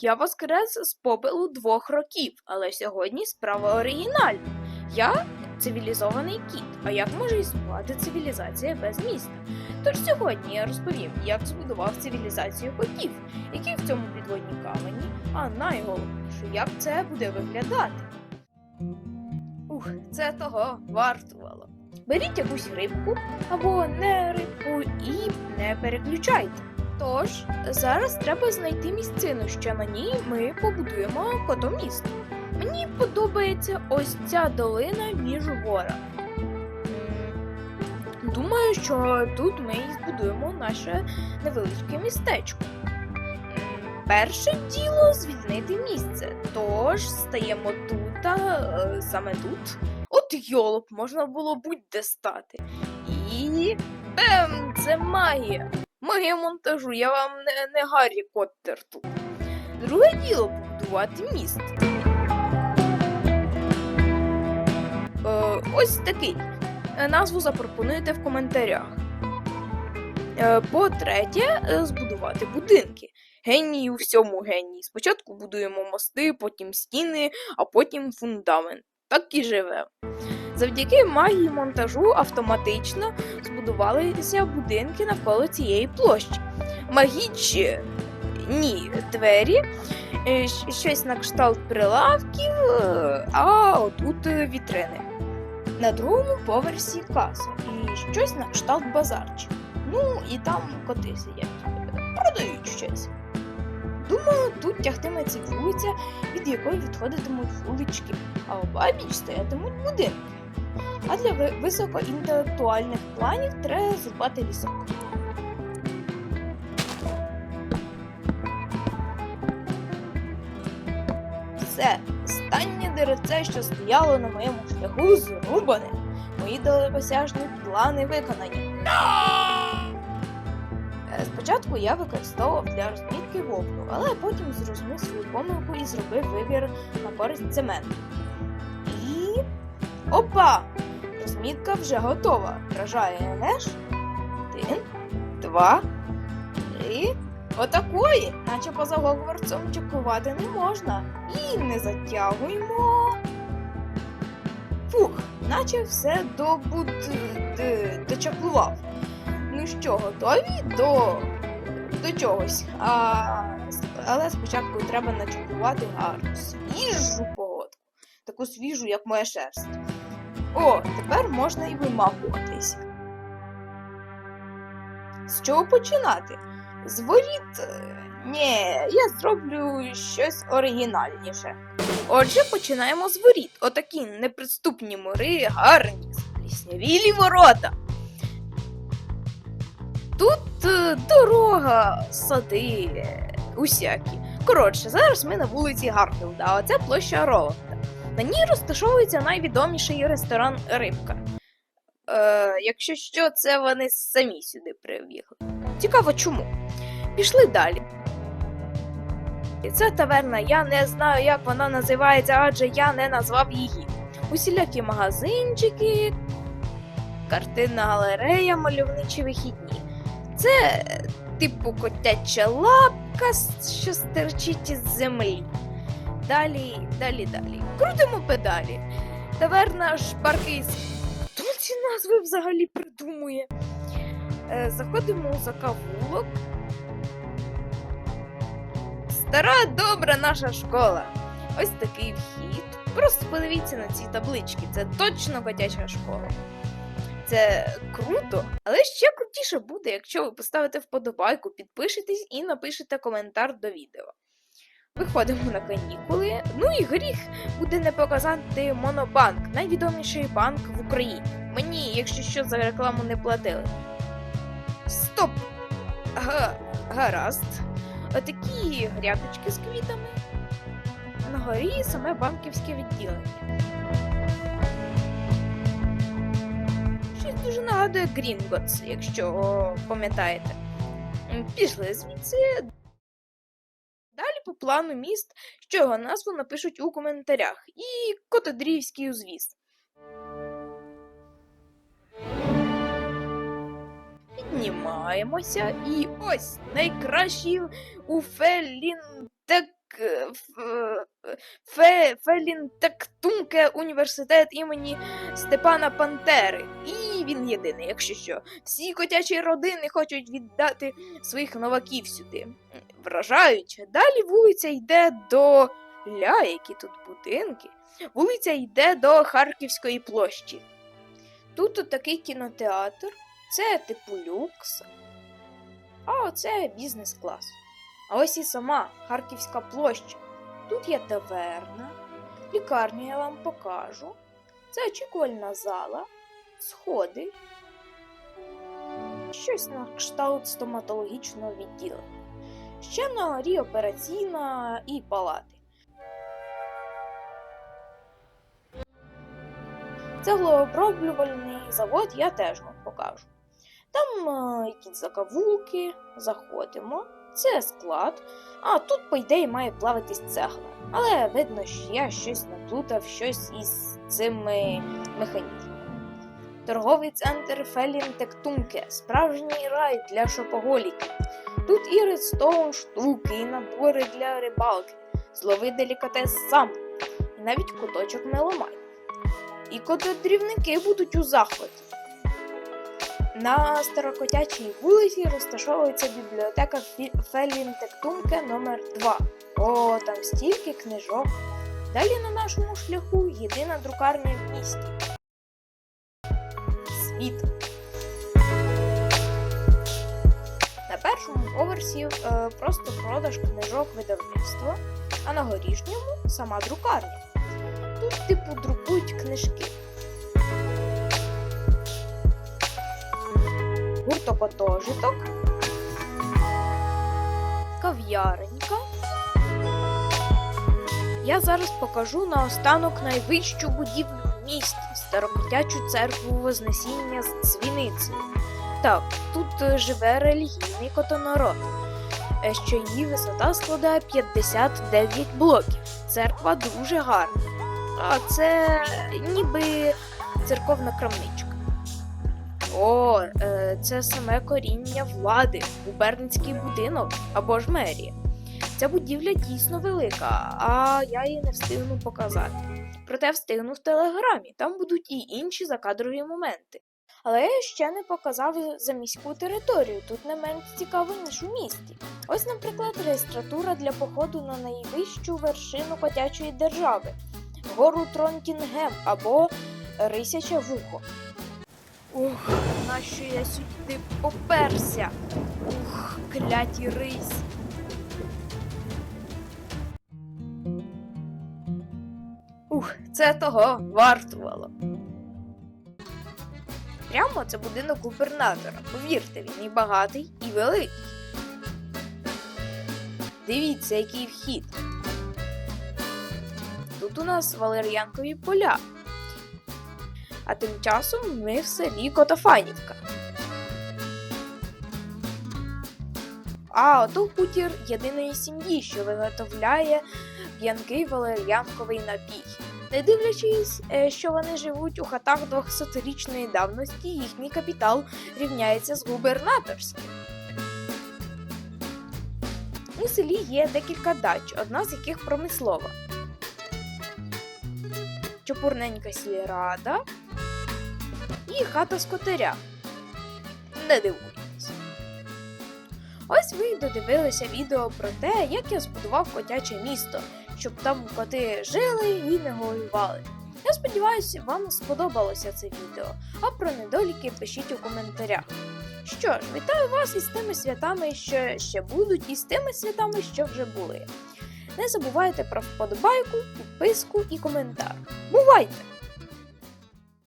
я воскрес з попелу двох років, але сьогодні справа оригінальна. Я цивілізований кіт. А як може існувати цивілізація без міста? Тож сьогодні я розповім, як збудував цивілізацію котів, які в цьому підводні камені, а найголовніше, як це буде виглядати. Ух, це того вартувало. Беріть якусь рибку або не рибку і не переключайте. Тож, зараз треба знайти місцину, що на ній ми побудуємо котомісто. Мені подобається ось ця долина між горами. Думаю, що тут ми і збудуємо наше невеличке містечко. Перше діло звільнити місце. Тож стаємо тут, а, е, саме тут. От йолоп, можна було будь-де стати. І. Бем! Це магія! Магія монтажу, я вам не, не Гаррі Коттер тут. Друге діло побудувати міст. Е, ось такий. Е, Назву запропонуйте в коментарях. Е, По-третє, е, збудувати будинки. Геній у всьому геній. Спочатку будуємо мости, потім стіни, а потім фундамент. Так і живе. Завдяки магії монтажу автоматично збудувалися будинки навколо цієї площі. Магічні ні, двері, е, щось на кшталт прилавків, е, а отут е, вітрини. На другому поверсі каса і щось на кшталт базарчик. Ну і там коти сидять, продають щось. Думаю, тут тягтиметься вулиця, від якої відходитимуть вулички, а обабіч стоятимуть будинки. А для високоінтелектуальних планів треба зрубати лісок. Все, останнє деревце, що стояло на моєму шляху, зрубане. Мої далекосяжні плани виконані. Е, Спочатку я використовував для розмітки вовну, але потім зрозумів свою помилку і зробив вибір на користь цементу. І. Опа! Розмітка вже готова. Вражає, не ж? Один, два, три. Отакої, наче поза Гогвартсом чекувати не можна. І не затягуємо. Фух, наче все добуд... д-. Ну що, готові до, до чогось. А, але спочатку треба начаклувати гарну свіжу погодку. Таку свіжу, як моя шерсть. О, тепер можна і вимахуватись. З чого починати? З воріт? Е, Ні, я зроблю щось оригінальніше. Отже, починаємо з воріт. Отакі неприступні мури, гарні, ліснявілі ворота. Тут е, дорога, сади, усякі. Коротше, зараз ми на вулиці Гарфілда, а це площа Роланда. На ній розташовується найвідоміший ресторан Рибка. Е, якщо що, це вони самі сюди привігли. Цікаво чому. Пішли далі. І Це таверна, я не знаю, як вона називається, адже я не назвав її. Усілякі магазинчики, картинна галерея, мальовничі вихідні. Це типу котяча лапка, що стерчить із землі. Далі, далі, далі. Крутимо педалі. Таверна шпаркий. Хто ці назви взагалі придумує? Е, заходимо у закавулок. Стара добра наша школа. Ось такий вхід. Просто подивіться на ці таблички. Це точно котяча школа. Це круто, але ще крутіше буде, якщо ви поставите вподобайку, підпишетесь і напишете коментар до відео. Виходимо на канікули. Ну і гріх буде не показати Монобанк, найвідоміший банк в Україні. Мені, якщо що, за рекламу не платили. Стоп! Га, гаразд. Отакі грядочки з квітами. На горі саме банківське відділення. Щось дуже нагадує Грінготс, якщо пам'ятаєте. Пішли звідси. По плану міст, що його назву напишуть у коментарях. І Котодрівський узвіз. Піднімаємося і ось найкращий у Фелінтек Фе, Фелінтектунке університет імені Степана Пантери. І він єдиний, якщо що. Всі котячі родини хочуть віддати своїх новаків сюди. Вражаюче. Далі вулиця йде до ля, які тут будинки. Вулиця йде до Харківської площі. Тут такий кінотеатр, це типу люкс, а оце бізнес-клас. А ось і сама Харківська площа. Тут є таверна, лікарню я вам покажу. Це очікувальна зала, сходи, щось на кшталт стоматологічного відділення. Ще на горі операційна і палати. Це Цеглооброблювальний завод я теж вам покажу. Там е, якісь закавулки, заходимо. Це склад. А тут, по ідеї, має плавитись цегла. Але видно, що я щось наплутав, щось із цими механізмами. Торговий центр Фелінтектунке справжній рай для шопоголіків. Тут і редстоун штуки, і набори для рибалки, злови делікатес сам, і навіть куточок меломан. І котодрівники будуть у захваті. На Старокотячій вулиці розташовується бібліотека Фелінтектунке номер 2 О, там стільки книжок. Далі на нашому шляху єдина друкарня в місті. Світ. На першому поверсі е, просто продаж книжок видавництва, а на горішньому сама друкарня. Тут, типу, друкують книжки. Гуртокотожиток, кав'яренька. Я зараз покажу наостанок найвищу будівлю в місті старокотячу церкву Вознесіння з дзвіницею. Так, тут е, живе релігійний котонарод, е, що її висота складає 59 блоків. Церква дуже гарна. А це ніби церковна крамничка. О, е, це саме коріння влади, губернський будинок або ж мерія. Ця будівля дійсно велика, а я її не встигну показати. Проте встигну в телеграмі, там будуть і інші закадрові моменти. Але я ще не показав за міську територію, тут не менш цікаво, ніж у місті. Ось, наприклад, реєстратура для походу на найвищу вершину котячої держави гору Тронтінгем або Рисяче вухо. Ух, нащо я сюди поперся? Ух, кляті рись. Ух, це того вартувало. Прямо це будинок губернатора. Повірте, він і багатий, і великий. Дивіться, який вхід. Тут у нас валер'янкові поля. А тим часом ми в селі Котофанівка. А ото хутір єдиної сім'ї, що виготовляє п'янкий валер'янковий напій. Не дивлячись, е, що вони живуть у хатах 200-річної давності, їхній капітал рівняється з губернаторським. У селі є декілька дач, одна з яких промислова. Чопурненька сільрада і хата скотаря. Не дивуйтесь. Ось ви додивилися відео про те, як я збудував котяче місто, щоб там коти жили і не воювали. Я сподіваюся, вам сподобалося це відео, а про недоліки пишіть у коментарях. Що ж, вітаю вас із тими святами, що ще будуть, і з тими святами, що вже були. Не забувайте про вподобайку, підписку і коментар. Бувайте!